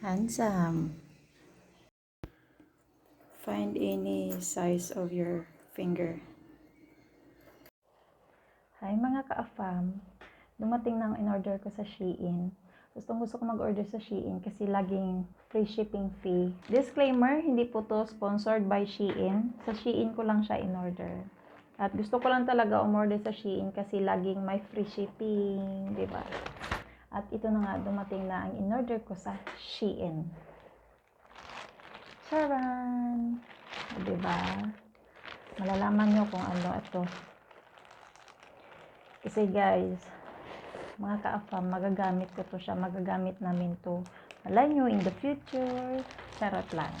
Handsome. Find any size of your finger. Hi mga ka-afam. Dumating na ang in-order ko sa Shein. Gustong gusto ko mag-order sa Shein kasi laging free shipping fee. Disclaimer, hindi po to sponsored by Shein. Sa Shein ko lang siya in-order. At gusto ko lang talaga umorder sa Shein kasi laging may free shipping, di ba? At ito na nga, dumating na ang in-order ko sa Shein. Charan! Di ba? Malalaman nyo kung ano ito. Kasi guys, mga ka-afam, magagamit ko to siya. Magagamit namin to. Malay nyo in the future. Charot lang.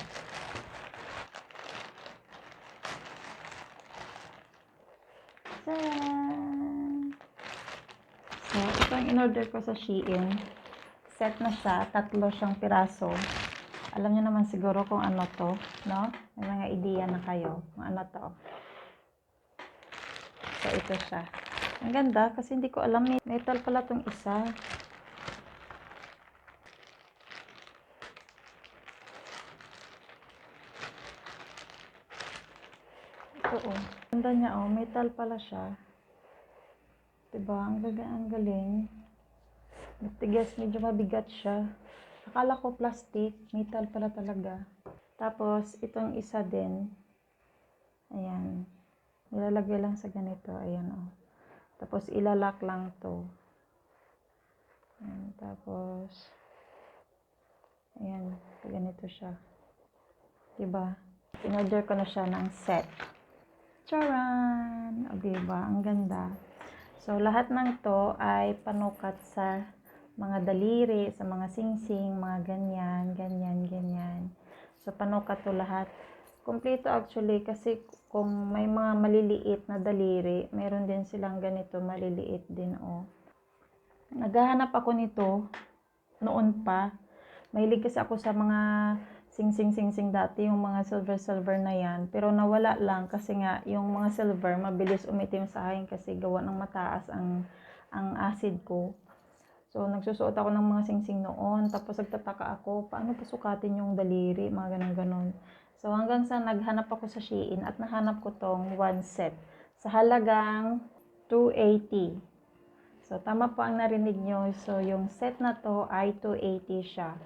Charan! So, ito ang in-order ko sa Shein. Set na siya. Tatlo siyang piraso. Alam niyo naman siguro kung ano to, no? May mga idea na kayo kung ano to. So, ito siya. Ang ganda kasi hindi ko alam. Metal pala tong isa. Ito oh. Ganda niya oh. Metal pala siya. Diba? Ang, gaga, ang galing. Matigas, medyo mabigat siya. Akala ko plastic. Metal pala talaga. Tapos, itong isa din. Ayan. Nilalagay lang sa ganito. Ayan oh. Tapos, ilalak lang to. Ayan, tapos, ayan, ganito siya. Diba? In-order ko na siya ng set. Charan! O, diba? Ang ganda. So, lahat ng to ay panukat sa mga daliri, sa mga singsing, mga ganyan, ganyan, ganyan. So, panukat to lahat. Kompleto actually kasi kung may mga maliliit na daliri, meron din silang ganito maliliit din oh. Naghahanap ako nito noon pa. Mahilig kasi ako sa mga sing-sing-sing-sing dati, yung mga silver-silver na yan. Pero nawala lang kasi nga yung mga silver mabilis umitim sa akin kasi gawa ng mataas ang ang acid ko. So, nagsusuot ako ng mga sing-sing noon. Tapos, nagtataka ako, paano pasukatin yung daliri, mga ganun-ganun. So, hanggang sa naghanap ako sa Shein at nahanap ko tong one set sa halagang 280. So, tama po ang narinig nyo. So, yung set na to ay 280 siya.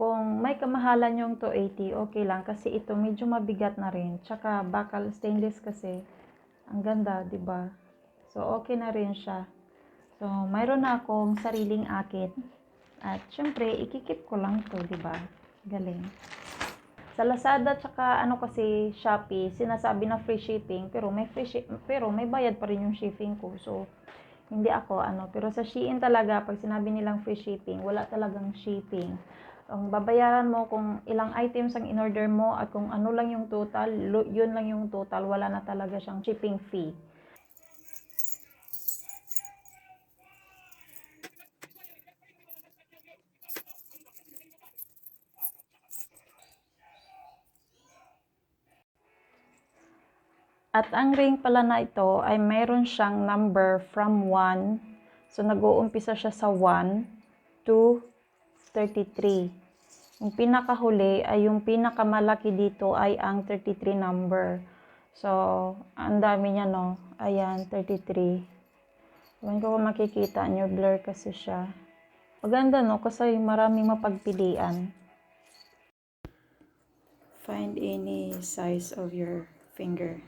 Kung may kamahalan yung 280, okay lang. Kasi ito medyo mabigat na rin. Tsaka bakal stainless kasi. Ang ganda, di ba? So, okay na rin siya. So, mayroon na akong sariling akin. At syempre, ikikip ko lang to, di ba? Galing. Sa Lazada tsaka ano kasi Shopee, sinasabi na free shipping, pero may free shi- pero may bayad pa rin yung shipping ko. So, hindi ako ano, pero sa Shein talaga pag sinabi nilang free shipping, wala talagang shipping. Ang babayaran mo kung ilang items ang in-order mo at kung ano lang yung total, yun lang yung total, wala na talaga siyang shipping fee. At ang ring pala na ito ay mayroon siyang number from 1. So nag-uumpisa siya sa 1 to 33. Yung pinakahuli ay yung pinakamalaki dito ay ang 33 number. So, ang dami niya no. Ayan, 33. Ewan ko kung makikita nyo, blur kasi siya. Maganda no, kasi maraming mapagpilian. Find any size of your finger.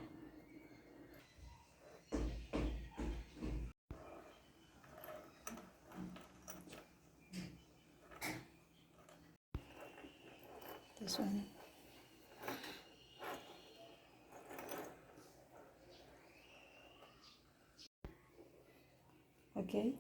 This one. Okay.